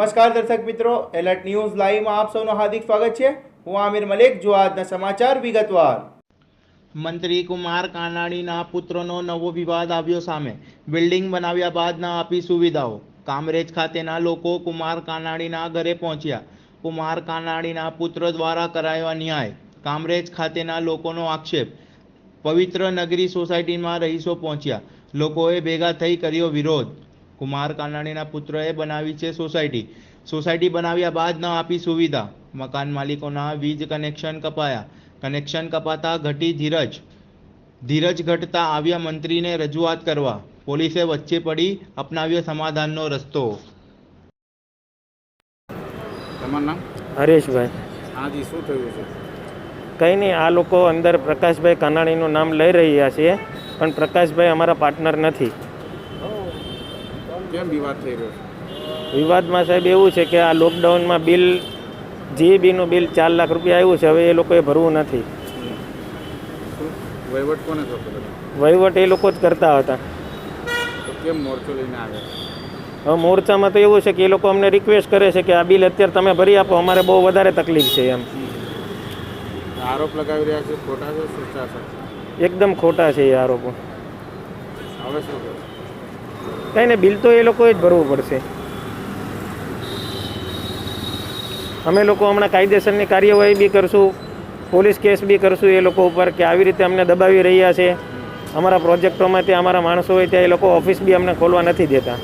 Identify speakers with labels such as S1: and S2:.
S1: નમસ્કાર દર્શક મિત્રો, એલર્ટ ન્યૂઝ લાઈવમાં આપ સૌનું હાર્દિક સ્વાગત છે. હું આમિર મલેક, જો આજના સમાચાર વિગતવાર. મંત્રી કુમાર કાનાણીના પુત્રનો નવો વિવાદ આવ્યો સામે. બિલ્ડિંગ બનાવ્યા બાદ ન આપી સુવિધાઓ. કામરેજ ખાતેના લોકો કુમાર કાનાણીના ઘરે પહોંચ્યા. કુમાર કાનાણીના પુત્ર દ્વારા કરાયો ન્યાય કામરેજ ખાતેના લોકોનો આક્ષેપ. પવિત્ર નગરી સોસાયટીમાં રહીશો પહોંચ્યા. લોકોએ ભેગા થઈ કર્યો વિરોધ. કુમાર કાનાણીના પુત્રએ બનાવી છે સોસાયટી. સોસાયટી બનાવ્યા બાદ ન આપી સુવિધા. મકાન માલિકોના વીજ કનેક્શન કપાયા. કનેક્શન કપાતા ઘટી ધીરજ. ધીરજ ઘટતા આવ્યા મંત્રીને રજૂઆત કરવા. પોલીસે વચ્ચે પડી અપનાવ્યો સમાધાનનો રસ્તો.
S2: તમારું નામ?
S3: હરેશભાઈ.
S2: હાજી શું થયું છે?
S3: કંઈ નહીં આ લોકો અંદર પ્રકાશભાઈ કાનાણીનું નામ લઈ રહ્યા છે પણ પ્રકાશભાઈ અમારા પાર્ટનર નથી.
S2: કેમ વિવાદ થઈ રહ્યો છે?
S3: વિવાદમાં સાહેબ એવું છે કે આ લોકડાઉનમાં બિલ જીએબીનું બિલ ચાર લાખ રૂપિયા આવ્યું છે હવે એ લોકોએ ભરવું નથી.
S2: વહીવટ કોને
S3: વહીવટ એ લોકો જ કરતા હતા.
S2: કેમ મોરચો લઈને આવ્યા?
S3: હવે મોરચામાં તો એવું છે કે એ લોકો અમને રિક્વેસ્ટ કરે છે કે આ બિલ અત્યારે તમે ભરી આપો અમારે બહુ વધારે તકલીફ છે એમ.
S2: આરોપ લગાવી રહ્યા છે ખોટા છે
S3: એકદમ ખોટા છે એ આરોપો.
S2: હવે શું
S3: કંઈ ને બિલ તો એ લોકોએ જ ભરવું પડશે. અમે લોકો હમણાં કાયદેસરની કાર્યવાહી બી કરશું, પોલીસ કેસ બી કરશું એ લોકો ઉપર કે આવી રીતે અમને દબાવી રહ્યા છે. અમારા પ્રોજેક્ટોમાં ત્યાં અમારા માણસો હોય ત્યાં એ લોકો ઓફિસ બી અમને ખોલવા નથી દેતા.